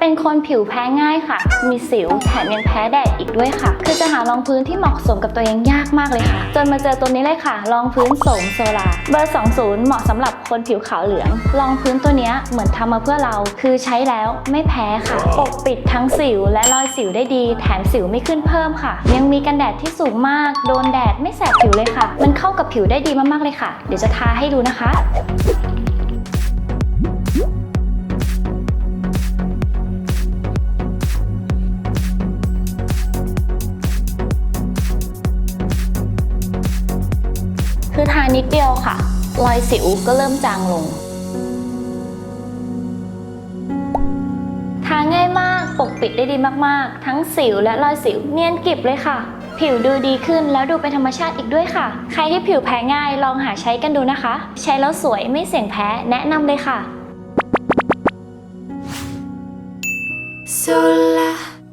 เป็นคนผิวแพ้ง่ายค่ะ มีสิวแถมยังแพ้แดดอีกด้วยค่ะ คือจะหารองพื้นที่เหมาะสมกับตัวเองยากมากเลยค่ะ จนมาเจอตัวนี้เลยค่ะ รองพื้นโสมโซลา เบอร์ 20 เหมาะสำหรับคนผิวขาวเหลือง รองพื้นตัวนี้เหมือนทำมาเพื่อเรา คือใช้แล้วไม่แพ้ค่ะ ปกปิดทั้งสิวและรอยสิวได้ดี แถมสิวไม่ขึ้นเพิ่มค่ะ ยังมีกันแดดที่สูงมาก โดนแดดไม่แสบผิวเลยค่ะ มันเข้ากับผิวได้ดีมากๆเลยค่ะ เดี๋ยวจะทาให้ดูนะคะ คือทานิดเดียวค่ะ รอยสิวก็เริ่มจางลง ทาง่ายมากปกปิดได้ดีมากๆ ทั้งสิวและรอยสิวเนียนกริบเลยค่ะ ผิวดูดีขึ้นแล้วดูเป็นธรรมชาติอีกด้วยค่ะ ใครที่ผิวแพ้ง่ายลองหาใช้กันดูนะคะ ใช้แล้วสวยไม่เสี่ยงแพ้แนะนำเลยค่ะ Sola